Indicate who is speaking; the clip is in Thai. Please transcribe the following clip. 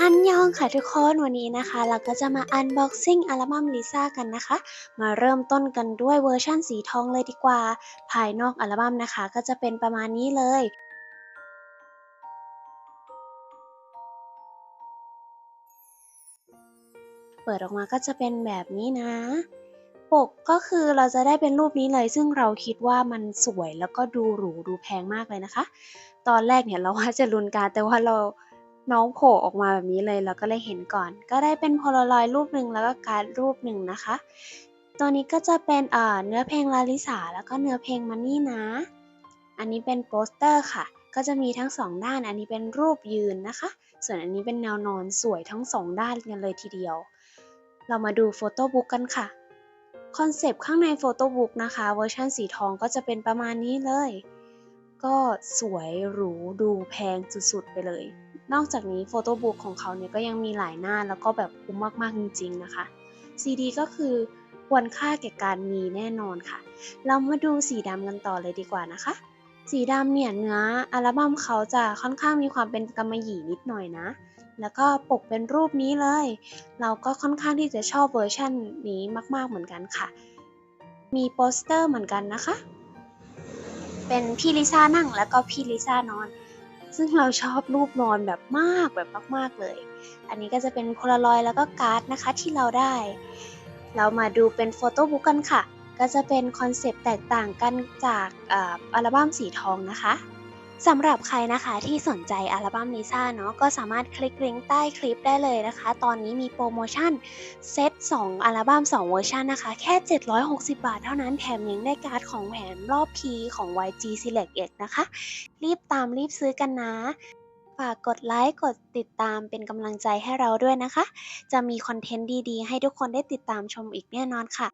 Speaker 1: อันยองค่ะทุกคนวันนี้นะคะ เราก็จะมา Unboxing อัลบั้มลิซ่ากันนะคะ มาเริ่มต้นกันด้วยเวอร์ชันสีทองเลยดีกว่า ภายนอกอัลบั้มนะคะ ก็จะเป็นประมาณนี้เลยเปิดออกมาก็จะเป็นแบบนี้นะ ปกก็คือเราจะได้เป็นรูปนี้เลย ซึ่งเราคิดว่ามันสวยแล้วก็ดูหรูดูแพงมากเลยนะคะ ตอนแรกเนี่ยเราว่าจะลุนการแต่ว่าเรา น้องโผล่ออกมาแบบนี้เลยเราก็เลยเห็นก่อน ก็ได้เป็นโพลารอยรูปหนึ่งแล้วก็การ์ดรูปหนึ่งนะคะ ตัวนี้ก็จะเป็นเอ่อเนื้อเพลงลาลิสาแล้วก็เนื้อเพลงมันนี่นะ อันนี้เป็นโปสเตอร์ค่ะ ก็จะมีทั้งสองด้าน อันนี้เป็นรูปยืนนะคะ ส่วนอันนี้เป็นแนวนอนสวยทั้งสองด้านกันเลยทีเดียว เรามาดูโฟโต้บุ๊กกันค่ะคอนเซปต์ข้างในโฟโต้บุ๊กนะคะเวอร์ชันสีทองก็จะเป็นประมาณนี้เลย ก็สวยหรูดูแพงสุดๆไปเลย นอกจากนี้โฟโต้บุ๊กของเขาเนี่ยก็ยังมีหลายหน้าแล้วก็แบบคุ้มมาก ๆ จริง ๆ นะคะซีดีก็คือควรค่าแก่การมีแน่นอนค่ะ เรามาดูสีดำกันต่อเลยดีกว่านะคะ สีดำเนี่ยเนื้ออัลบั้มเขาจะค่อนข้างมีความเป็นกำมะหยี่นิดหน่อยนะ แล้วก็ปกเป็นรูปนี้เลย เราก็ค่อนข้างที่จะชอบเวอร์ชันนี้มาก ๆเหมือนกันค่ะ มีโปสเตอร์เหมือนกันนะคะ เป็นพี่ลิซ่านั่งแล้วก็พี่ลิซ่านอน ซึ่งเราชอบรูปนอนแบบมากแบบมากๆเลย อันนี้ก็จะเป็นโพลารอยแล้วก็การ์ดนะคะที่เราได้ เรามาดูเป็นโฟโต้บุ๊กกันค่ะ ก็จะเป็นคอนเซปต์แตกต่างกันจากอัลบั้มสีทองนะคะ สำหรับใครนะคะที่สนใจอัลบั้มลิซ่าเนาะก็สามารถคลิกลิงก์ใต้คลิปได้เลยนะคะ ตอนนี้มีโปรโมชั่นเซต2 อัลบั้ม 2 เวอร์ชันนะคะ แค่ 760 บาทเท่านั้นแถมยังได้การ์ดของแถมรอบ P ของ YG Select X นะคะ รีบตามรีบซื้อกันนะ ฝากกดไลค์ กดติดตามเป็นกำลังใจให้เราด้วยนะคะ จะมีคอนเทนต์ดีๆ ให้ทุกคนได้ติดตามชมอีกแน่นอนค่ะ